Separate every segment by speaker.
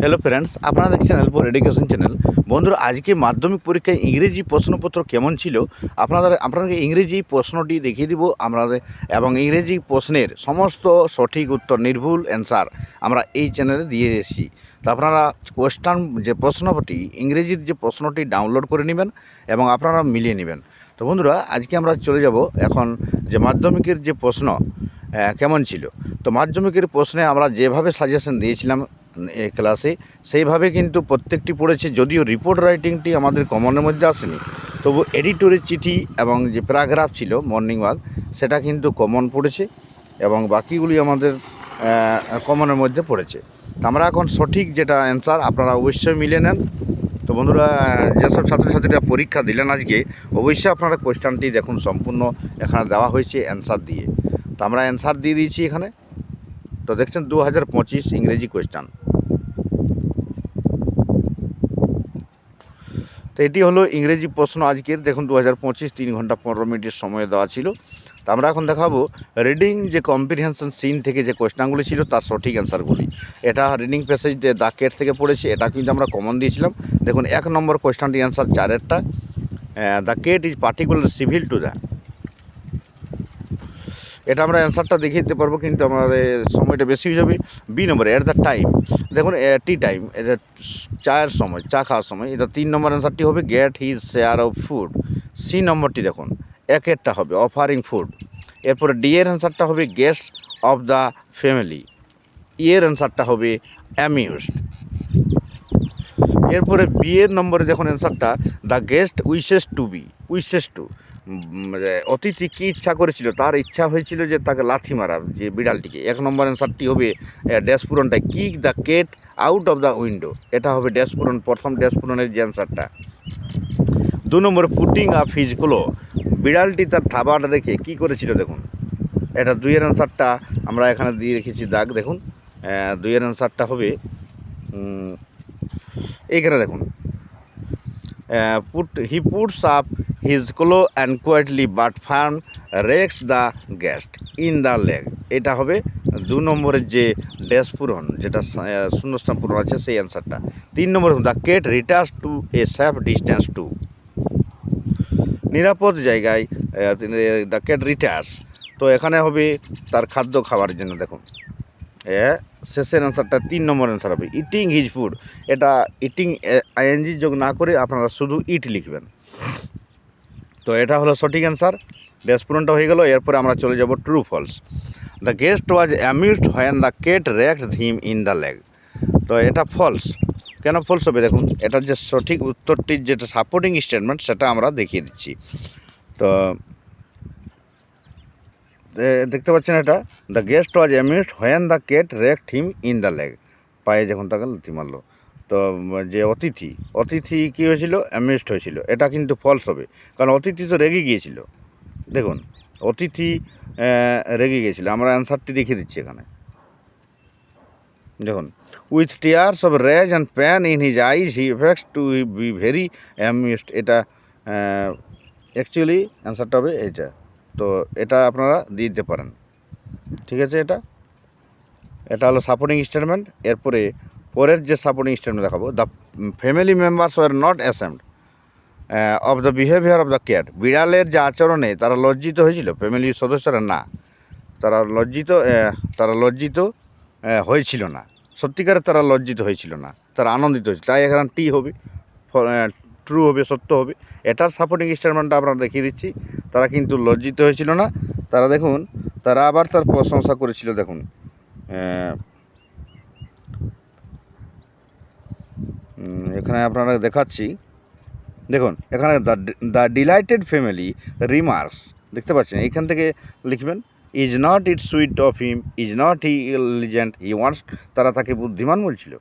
Speaker 1: Hello friends আপনারা দেখছেন help education channel বন্ধুরা, আজকে মাধ্যমিক পরীক্ষায় ইংরেজি প্রশ্নপত্র কেমন ছিল? আপনাদের আপনাকে ইংরেজি প্রশ্নটি দেখিয়ে দিব আমাদের, এবং ইংরেজি প্রশ্নের সমস্ত সঠিক উত্তর, নির্ভুল অ্যান্সার আমরা এই চ্যানেলে দিয়ে এসেছি তো আপনারা কোয়েশ্চান যে প্রশ্নটি, ইংরেজির যে প্রশ্নটি ডাউনলোড করে নেবেন এবং আপনারা মিলিয়ে নেবেন। তো বন্ধুরা, আজকে আমরা চলে যাব এখন যে মাধ্যমিকের যে প্রশ্ন কেমন ছিল? তো মাধ্যমিকের প্রশ্নে আমরা যেভাবে সাজেশন দিয়েছিলাম এই ক্লাসে, সেইভাবে কিন্তু প্রত্যেকটি পড়েছে, যদিও রিপোর্ট রাইটিংটি আমাদের কমনের মধ্যে আসেনি। তবু এডিটরের চিঠি এবং যে প্যারাগ্রাফ ছিল মর্নিং ওয়াক সেটা কিন্তু কমন পড়েছে এবং বাকিগুলি আমাদের কমনের মধ্যে পড়েছে। আমরা এখন সঠিক যেটা অ্যান্সার আপনারা অবশ্যই মিলে নেন। তো বন্ধুরা, যেসব ছাত্রছাত্রীরা পরীক্ষা দিলেন আজকে, অবশ্যই আপনারা কোয়েশ্চানটি দেখুন সম্পূর্ণ এখানে দেওয়া হয়েছে অ্যান্সার দিয়ে। তো আমরা অ্যান্সার দিয়ে দিয়েছি এখানে। তো দেখছেন, দু হাজার পঁচিশ ইংরেজি কোয়েশ্চান তো এটি হলো ইংরেজি প্রশ্ন আজকের। দেখুন দু হাজার পঁচিশ, তিন ঘণ্টা পনেরো মিনিটের সময় দেওয়া ছিল। তা আমরা এখন দেখাবো রিডিং যে কম্প্রিহেনশন সিন থেকে যে কোয়েশ্চানগুলি ছিল, তার সঠিক অ্যান্সারগুলি এটা রিডিং প্যাসেজ দ্য কেট থেকে পড়েছি, এটা কিন্তু আমরা কমন দিয়েছিলাম। দেখুন, এক নম্বর কোয়েশ্চানটি answer চারেরটা। The cat is particular civil to the এটা আমরা অ্যান্সারটা দেখিয়ে দিতে পারব, কিন্তু আমাদের সময়টা বেশি হয়ে যাবে। বি নম্বরে এট দ্য টাইম দেখুন টি টাইম এটা চায়ের সময়, চা খাওয়ার সময়, এটা তিন নম্বর অ্যান্সারটি হবে get his share of food C নম্বরটি দেখুন একেরটা হবে অফারিং ফুড এরপরে ডি এর অ্যান্সারটা হবে গেস্ট অফ দ্য ফ্যামিলি ইয়ের অ্যান্সারটা হবে অ্যামিউজড এরপরে বিয়ের নম্বরে যখন অ্যান্সারটা the guest wishes to be wishes to অতিথি কী ইচ্ছা করেছিল? তার ইচ্ছা হয়েছিল যে তাকে লাথি মারা, যে বিড়ালটিকে। এক নম্বর অ্যান্সারটি হবে dash পূরণটা kick the cat out of the window? এটা হবে ড্যাশ পূরণ, প্রথম ড্যাশ পূরণের যে অ্যান্সারটা। দু নম্বরে পুটিং আপ হিজগুলো বিড়ালটি তার থাবাটা দেখে কি করেছিল দেখুন। এটা দুইয়ের অ্যান্সারটা আমরা এখানে দিয়ে রেখেছি, দাগ দেখুন। দুইয়ের অ্যান্সারটা হবে এইখানে দেখুন। Put he puts up his claw and quietly but firm rakes the guest in the leg এটা হবে দু নম্বরের যে ড্যাশ পূরণ, যেটা শূন্যস্থান পূরণ আছে সেই অ্যান্সারটা তিন নম্বর the cat retires to a safe distance to নিরাপদ জায়গায় দ্য কেট রিটার্স তো এখানে হবে তার খাদ্য খাওয়ার জন্য, দেখুন। শেষের অ্যান্সারটা তিন নম্বর অ্যান্সার হবে। ইটিং হিজ ফুড এটা ইটিং আইএনজি যোগ না করে আপনারা শুধু ইট লিখবেন। তো এটা হলো সঠিক অ্যান্সার ড্যাশপূরণটা হয়ে গেল। এরপরে আমরা চলে যাব true false the guest was amused when the cat raked him in the leg তো এটা ফলস কেন ফলস হবে? দেখুন, এটার যে সঠিক উত্তরটির যেটা সাপোর্টিং স্টেটমেন্ট সেটা আমরা দেখিয়ে দিচ্ছি। তো দেখতে পাচ্ছেন এটা? The guest was amused when the cat raked him in the leg পায়ে যখন তাকে লুতি মারলো। তো যে অতিথি অতিথি কী হয়েছিল? অ্যামিউজড হয়েছিল। এটা কিন্তু ফলস হবে। কারণ অতিথি তো রেগে গিয়েছিল। দেখুন, অতিথি রেগে গিয়েছিল। আমরা অ্যান্সারটি দেখিয়ে দিচ্ছি এখানে। দেখুন with tears of rage and pain in his eyes he affects to be very amused এটা অ্যাকচুয়ালি অ্যান্সারটা হবে এইটা। তো এটা আপনারা দিয়ে দিতে পারেন। ঠিক আছে এটা? এটা হলো সাপোর্টিং স্টেটমেন্ট এরপরে পরের যে সাপোর্টিং স্টেটমেন্ট দেখাবো the family members were not ashamed of the behaviour of the cat বিড়ালের যে আচরণে তারা লজ্জিত হয়েছিল ফ্যামিলির সদস্যরা না তারা লজ্জিত তারা লজ্জিত আহ, হয়েছিল না। সত্যিকারে তারা লজ্জিত হয়েছিল না তারা আনন্দিত হয়েছিল। তাই এখানে টি হবে ট্রু হবে, সত্য হবে, এটার সাপোর্টিং স্টেটমেন্টটা আপনারা দেখিয়ে দিচ্ছি। তারা কিন্তু লজ্জিত হয়েছিল না। তারা দেখুন, তারা আবার তার প্রশংসা করেছিল, দেখুন। এখানে আপনারা দেখাচ্ছি। দেখুন, এখানে the the delighted family remarks দেখতে পাচ্ছেন? এখান থেকে লিখবেন is not it sweet of him is not he intelligent he wants তারা তাকে বুদ্ধিমান বলছিল।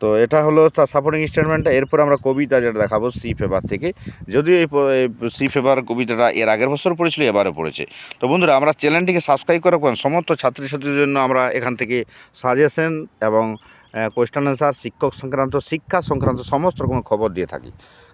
Speaker 1: তো এটা হলো সাপোর্টিং স্টেটমেন্টটা এরপর আমরা কবিতা যেটা দেখাবো সি ফেভার থেকে। যদিও এই সি ফেভার কবিতাটা এর আগের বছর পড়েছিল এবারে পড়েছে। তো বন্ধুরা, আমরা চ্যানেলটিকে সাবস্ক্রাইব করে রাখবেন সমস্ত ছাত্রছাত্রীদের জন্য আমরা এখান থেকে সাজেশন এবং কোয়েশ্চেন অ্যান্সার শিক্ষক সংক্রান্ত, শিক্ষা সংক্রান্ত সমস্ত রকম খবর দিয়ে থাকি।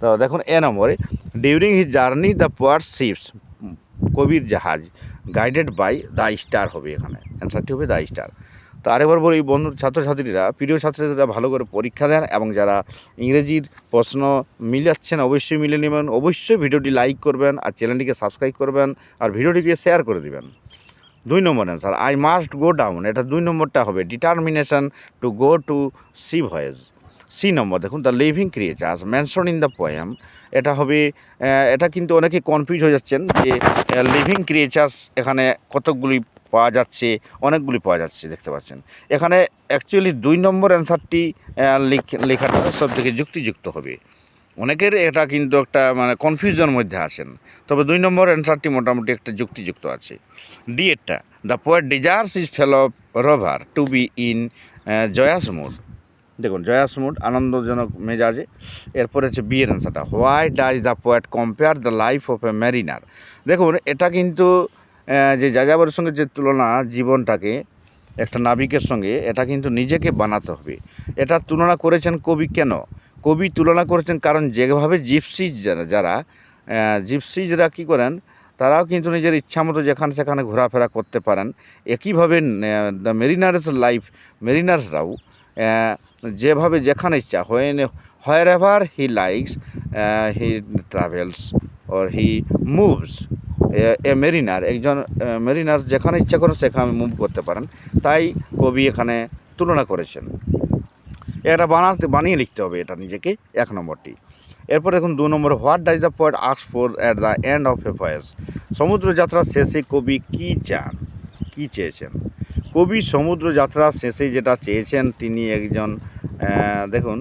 Speaker 1: তো দেখুন, এ নম্বরে during his journey the poor ships কবির জাহাজ গাইডেড বাই দ্য স্টার হবে এখানে। অ্যান্সারটি হবে দ্য স্টার তো আরেকবার বলি, বন্ধু ছাত্রছাত্রীরা, প্রিয় ছাত্রছাত্রীরা ভালো করে পরীক্ষা দেন এবং যারা ইংরেজির প্রশ্ন মিলাচ্ছেন অবশ্যই মিলে নেবেন। অবশ্যই ভিডিওটি লাইক করবেন আর চ্যানেলটিকে সাবস্ক্রাইব করবেন আর ভিডিওটিকে শেয়ার করে দেবেন। দুই নম্বর answer I must go down এটা দুই নম্বরটা হবে determination to go to sea voyage C নম্বর, দেখুন the living creatures mention in the poem এটা হবে এটা কিন্তু অনেকে কনফিউজ হয়ে যাচ্ছেন যে লিভিং ক্রিয়েচার্স এখানে কতকগুলি পাওয়া যাচ্ছে, অনেকগুলি পাওয়া যাচ্ছে, দেখতে পাচ্ছেন। এখানে অ্যাকচুয়ালি দুই নম্বর অ্যান্সারটি লেখাটা সব থেকে যুক্তিযুক্ত হবে। অনেকের এটা কিন্তু একটা মানে কনফিউশনের মধ্যে আসেন তবে দুই নম্বর অ্যান্সারটি মোটামুটি একটা যুক্তিযুক্ত আছে। D এরটা the poet desires his fellow rover to be in joyous mood দেখুন জয়াস মুড আনন্দজনক মেজাজে। এরপরে হচ্ছে বিয়ের অ্যান্সারটা why does the poet compare the life of a mariner দেখুন, এটা কিন্তু যে যাযাবরের সঙ্গে যে তুলনা জীবনটাকে, একটা নাবিকের সঙ্গে, এটা কিন্তু নিজেকে বানাতে হবে। এটা তুলনা করেছেন কবি কেন? কবি তুলনা করেছেন কারণ যেভাবে জিপসিজ যারা যারা জিপসিজরা কী করেন, তারাও কিন্তু নিজের ইচ্ছা মতো যেখানে সেখানে ঘোরাফেরা করতে পারেন। একইভাবে দ্য মেরিনার্স লাইফ মেরিনার্সরাও যেভাবে যেখানে ইচ্ছা when wherever he likes he travels or he moves a mariner, একজন মেরিনার যেখানে ইচ্ছা করেন সেখানে মুভ করতে পারেন। তাই কবি এখানে তুলনা করেছেন। এটা বানাতে বানিয়ে লিখতে হবে এটা নিজেকে, এক নম্বরটি। এরপর দেখুন, দু নম্বর, what does the point asks for at the end of a voyage? সমুদ্রযাত্রার শেষে কবি কী চান? কী চেয়েছেন? কবি সমুদ্র যাত্রার শেষে যেটা চেয়েছেন, তিনি একজন দেখুন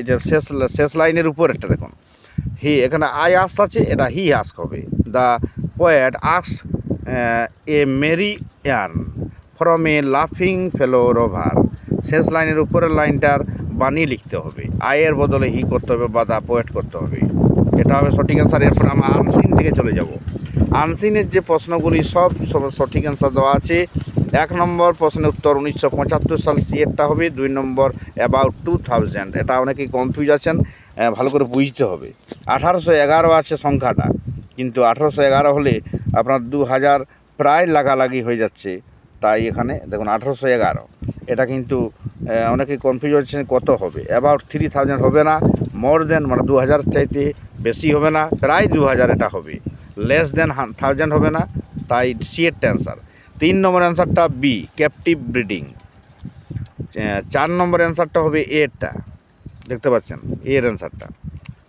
Speaker 1: এটা শেষ শেষ লাইনের উপর একটা দেখুন। হি, এখানে আই আস আছে, এটা হি আস্ক হবে। The poet asks a merry yarn from a লাফিং ফেলো রোভার শেষ লাইনের উপরের লাইনটার বানিয়ে লিখতে হবে। আয়ের বদলে হি করতে হবে বা দা পোয়েট করতে হবে। এটা হবে সঠিক অ্যান্সার এরপর আমরা আনসিন থেকে চলে যাব। আনসিনের যে প্রশ্নগুলি, সব সব সঠিক অ্যান্সার দেওয়া আছে। এক নম্বর প্রশ্নের উত্তর উনিশশো পঁচাত্তর সাল সিএরটা হবে, দুই নম্বর অ্যাবাউট টু থাউজেন্ড এটা অনেকেই কনফিউজ আছেন ভালো করে বুঝতে হবে। আঠারোশো এগারো আছে সংখ্যাটা, কিন্তু আঠারোশো এগারো হলে আপনার দু হাজার প্রায় লাগালাগি হয়ে যাচ্ছে, তাই এখানে দেখুন আঠারোশো এগারো। এটা কিন্তু অনেকে কনফিউজ হচ্ছেন কত হবে। অ্যাবাউট থ্রি থাউজেন্ড হবে না মোর দেন মানে দু হাজার চাইতে বেশি হবে না, প্রায় দু হাজার এটা হবে। লেস দেন থাউজেন্ড হবে না, তাই সি অ্যান্সার তিন নম্বর অ্যান্সারটা বি ক্যাপটিভ ব্রিডিং চার নম্বর অ্যান্সারটা হবে এরটা দেখতে পাচ্ছেন এর অ্যান্সারটা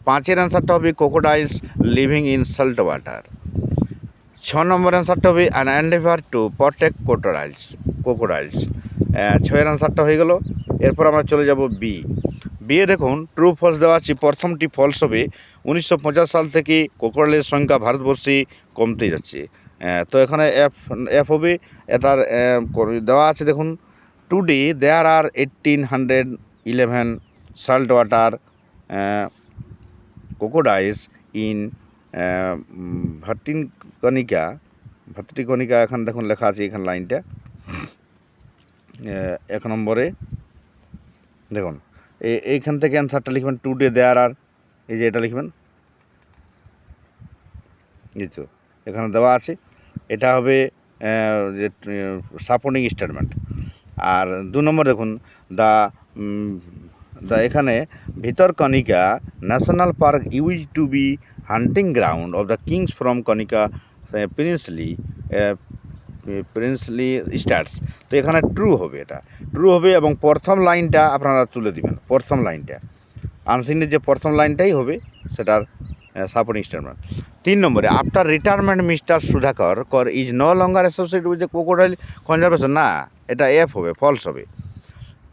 Speaker 1: পাঁচের অ্যান্সারটা হবে crocodiles living in salt water ছ নম্বর অ্যান্সারটা হবে an endeavour to protect crocodiles crocodiles ছয়ের অ্যান্সারটা হয়ে গেল। এরপর আমরা চলে যাব বি বিয়ে দেখুন ট্রু ফলস দেওয়া আছে। প্রথমটি ফলস হবে। উনিশশো পঞ্চাশ সাল থেকে কোকোডাইলের সংখ্যা ভারতবর্ষে কমতে যাচ্ছে। তো এখানে এফ এফ হবে। এটার দেওয়া আছে দেখুন। Today there are eighteen hundred eleven salt water crocodiles in Bhitarkanika Bhitarkanika এখন দেখুন লেখা আছে এখানে লাইনটা। এক নম্বরে, দেখুন এইখান থেকে অ্যান্সারটা লিখবেন টু ডে দেয়ার আর এই যে এটা লিখবেন। এই তো, এখানে দেওয়া আছে। এটা হবে যে সাপোর্টিং স্টেটমেন্ট আর দু নম্বর দেখুন দ্য দ্য এখানে Bhitarkanika national park use to be hunting ground of the kings from Kanika princely princely states তো এখানে ট্রু হবে এটা। ট্রু হবে এবং প্রথম লাইনটা আপনারা তুলে দিবেন, প্রথম লাইনটা। আনসিনের যে প্রথম লাইনটাই হবে, সেটার সাপোর্টিং স্টেটমেন্ট তিন নম্বরে after retirement mister Sudhakar, Kar is no longer associate with the crocodile conservation না, এটা এফ হবে ফলস হবে।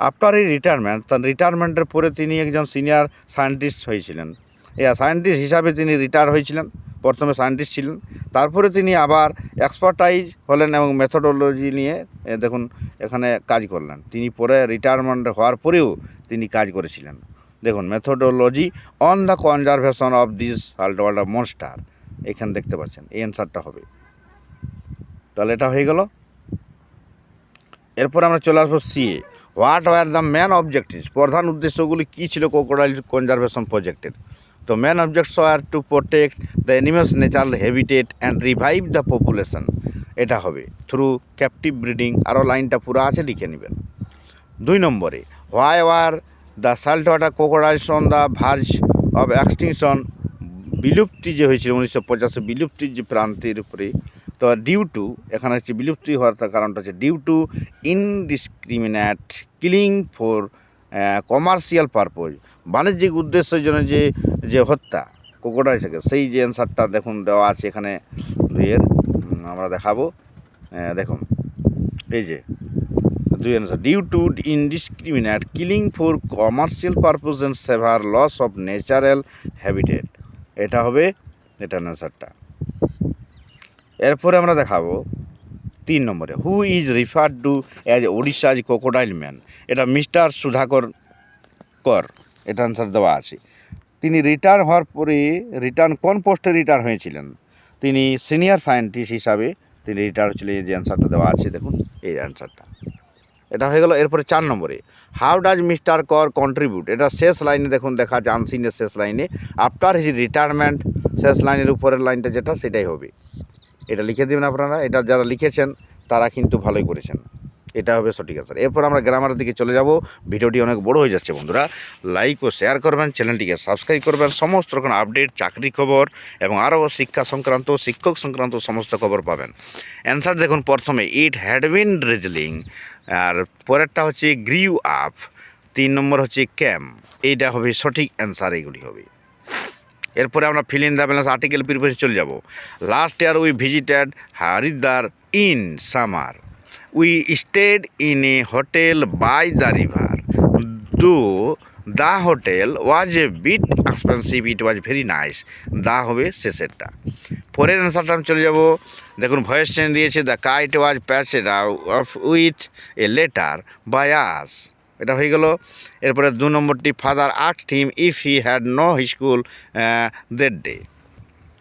Speaker 1: আফটার এই রিটায়ারমেন্ট তার রিটায়ারমেন্টের পরে তিনি একজন সিনিয়র সায়েন্টিস্ট হয়েছিলেন। এ সায়েন্টিস্ট হিসাবে তিনি রিটায়ার হয়েছিলেন, প্রথমে সায়েন্টিস্ট ছিলেন। তারপরে তিনি আবার এক্সপার্টাইজ হলেন এবং মেথোডোলজি নিয়ে দেখুন, এখানে কাজ করলেন। তিনি পরে রিটায়ারমেন্ট হওয়ার পরেও তিনি কাজ করেছিলেন। দেখুন methodology on the conservation of this halt world monster এখানে দেখতে পাচ্ছেন, এই অ্যান্সারটা হবে। তাহলে এটা হয়ে গেল। এরপর আমরা চলে আসব CA what were the man objectives প্রধান উদ্দেশ্যগুলি কী ছিল কোকোডাইল কনজারভেশন প্রজেক্টের তো main objects are to protect the animals natural habitat and revive the population এটা হবে। থ্রু ক্যাপটিভ ব্রিডিং আরও লাইনটা পুরো আছে, লিখে নেবেন। দুই নম্বরে why were the salt water crocodiles on the verge of extinction বিলুপ্তি যে হয়েছিল, উনিশশো পঁচাশি বিলুপ্তির যে প্রান্তের উপরে তো ডিউ টু এখানে হচ্ছে বিলুপ্তি হওয়ার তার কারণটা হচ্ছে due to indiscriminate killing for commercial purpose বাণিজ্যিক উদ্দেশ্যের জন্য যে যে হত্যা কোকোডাইল থেকে সেই যে অ্যান্সারটা দেখুন, দেওয়া আছে এখানে দুইয়ের আমরা দেখাবো। দেখুন, এই যে, দুই answer due to indiscriminate killing for commercial purpose and severe loss of natural habitat এটা হবে এটা অ্যান্সারটা এরপরে আমরা দেখাবো তিন নম্বরে who is refer to as Odisha's crocodile man এটা মিস্টার সুধাকর কর, এটা অ্যান্সার দেওয়া আছে। তিনি রিটার্ন হওয়ার পরে রিটার্ন কোন পোস্টে রিটায়ার হয়েছিলেন? তিনি সিনিয়র সায়েন্টিস্ট হিসাবে তিনি রিটায়ার হয়েছিলেন, এই যে অ্যান্সারটা দেওয়া আছে, দেখুন, এই অ্যান্সারটা এটা হয়ে গেল, এরপরে চার নম্বরে how does mister Kar contribute এটা শেষ লাইনে দেখুন, দেখা জানসিনের শেষ লাইনে। আফটার হিজ রিটায়ারমেন্ট শেষ লাইনের উপরের লাইনটা যেটা, সেটাই হবে। এটা লিখে দেবেন আপনারা, এটা যারা লিখেছেন তারা কিন্তু ভালোই করেছেন। এটা হবে সঠিক আনসার এরপর আমরা গ্রামারের দিকে চলে যাব। ভিডিওটি অনেক বড় হয়ে যাচ্ছে বন্ধুরা। লাইক ও শেয়ার করবেন চ্যানেলটিকে সাবস্ক্রাইব করবেন, সমস্ত রকম আপডেট চাকরি খবর এবং আরও শিক্ষা সংক্রান্ত, শিক্ষক সংক্রান্ত সমস্ত খবর পাবেন। অ্যান্সার দেখুন প্রথমে ইট হ্যাড বিন ড্রেজলিং আর পরেরটা হচ্ছে গ্রিউ আপ তিন নম্বর হচ্ছে ক্যাম এইটা হবে সঠিক অ্যান্সার এইগুলি হবে। এরপরে আমরা fill in the balance article preparation চলে যাব। Last year we visited Haridwar in summer we stayed in a hotel by the river though the hotel was a bit expensive it was very nice the হবে শেষেরটা। পরের অ্যান্সারটা আমি চলে যাব। দেখুন ভয়েস চেঞ্জ দিয়েছে the kite was patched off with a letter by us এটা হয়ে গেল। এরপরে দু নম্বরটি father asked him if he had no school that day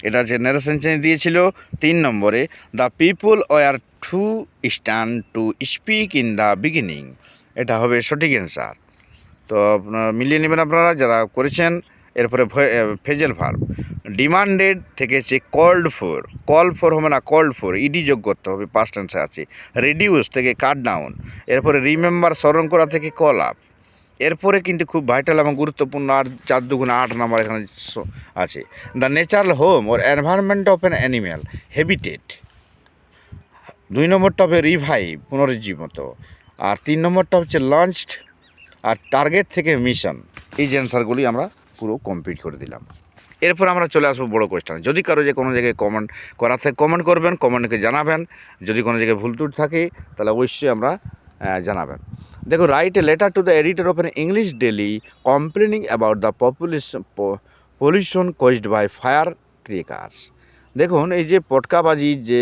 Speaker 1: এটা যে নেরেশন চেঞ্জ দিয়েছিল তিন নম্বরে the people were too stand to speak in the beginning এটা হবে সঠিক অ্যান্সার তো মিলিয়ে নেবেন আপনারা, যারা করেছেন এরপরে ফেজেল ভার্ব। ডিমান্ডেড থেকে হচ্ছে কল্ড ফর। কল ফোর হবে না, কল্ড ফোর। ইডি যোগ করতে হবে পাস্ট টেন্সে আছে। রেডিউস থেকে কাট ডাউন এরপরে রিমেম্বার স্মরণ করা থেকে কল আপ এরপরে কিন্তু খুব ভাইটাল এবং গুরুত্বপূর্ণ আর চার দুগুণ আট নাম্বার এখানে আছে। The natural home or environment of an animal habitat দুই নম্বরটা হবে রিভাইভ পুনরুজ্জীবিত আর তিন নম্বরটা হচ্ছে লঞ্চড আর টার্গেট থেকে মিশন এই যে অ্যান্সারগুলি আমরা পুরো কমপ্লিট করে দিলাম। এরপর আমরা চলে আসব বড় কোয়েশ্চেন যদি কারও যে কোনো জায়গায় কমেন্ট করার থেকে কমেন্ট করবেন কমেন্টকে জানাবেন। যদি কোনো জায়গায় ভুল ত্রুটি থাকে, তাহলে অবশ্যই আমরা জানাবেন। দেখো write a letter to the editor of an English daily complaining about the population pollution caused by fire crackers দেখুন, এই যে পটকাবাজি, যে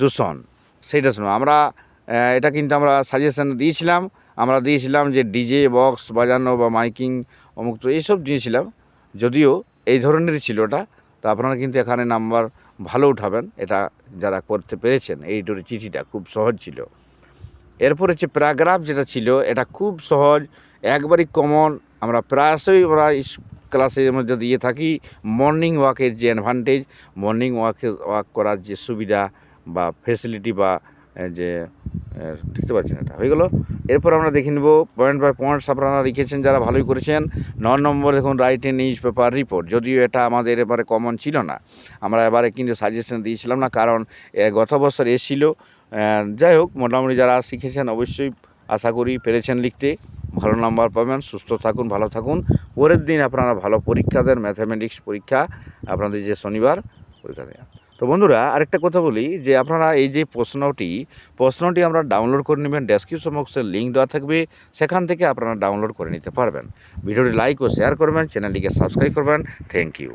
Speaker 1: দূষণ সেইটা শুনো। আমরা এটা কিন্তু আমরা সাজেশন দিয়েছিলাম। আমরা দিয়েছিলাম যে ডিজে বক্স বাজানো বা মাইকিং অমুক তো এইসব দিয়েছিলাম যদিও এই ধরনেরই ছিল ওটা, তো আপনারা কিন্তু এখানে নাম্বার ভালো উঠাবেন, এটা যারা করতে পেরেছেন, এই ডোরে চিঠিটা খুব সহজ ছিল। এরপর হচ্ছে প্যারাগ্রাফ যেটা ছিল, এটা খুব সহজ, একবারই কমন আমরা প্রায়শই আমরা ক্লাসের মধ্যে দিয়ে থাকি। মর্নিং ওয়াকের যে অ্যাডভান্টেজ মর্নিং ওয়াকে ওয়াক করার যে সুবিধা বা ফেসিলিটি বা যে এ, দেখতে পাচ্ছেন এটা। হয়ে গেলো। এরপর আমরা দেখে নেব পয়েন্ট বাই পয়েন্টস আপনারা লিখেছেন যারা ভালোই করেছেন। ন নম্বর দেখুন write a newspaper report যদিও এটা আমাদের এবারে কমন ছিল না। আমরা এবারে কিন্তু সাজেশন দিয়েছিলাম না কারণ গত বছর এসেছিল। যাই হোক মোটামুটি যারা শিখেছেন অবশ্যই আশা করি পেরেছেন লিখতে। ভালো নাম্বার পাবেন সুস্থ থাকুন ভালো থাকুন। পরের দিন আপনারা ভালো পরীক্ষা দেন ম্যাথামেটিক্স পরীক্ষা আপনাদের যে শনিবার পরীক্ষা দেন তো বন্ধুরা, আরেকটা কথা বলি যে আপনারা এই যে প্রশ্নটি প্রশ্নটি আমরা ডাউনলোড করে নেবেন ডেসক্রিপশন বক্সের লিঙ্ক দেওয়া থাকবে, সেখান থেকে আপনারা ডাউনলোড করে নিতে পারবেন। ভিডিওটি লাইক ও শেয়ার করবেন চ্যানেলটিকে সাবস্ক্রাইব করবেন। Thank you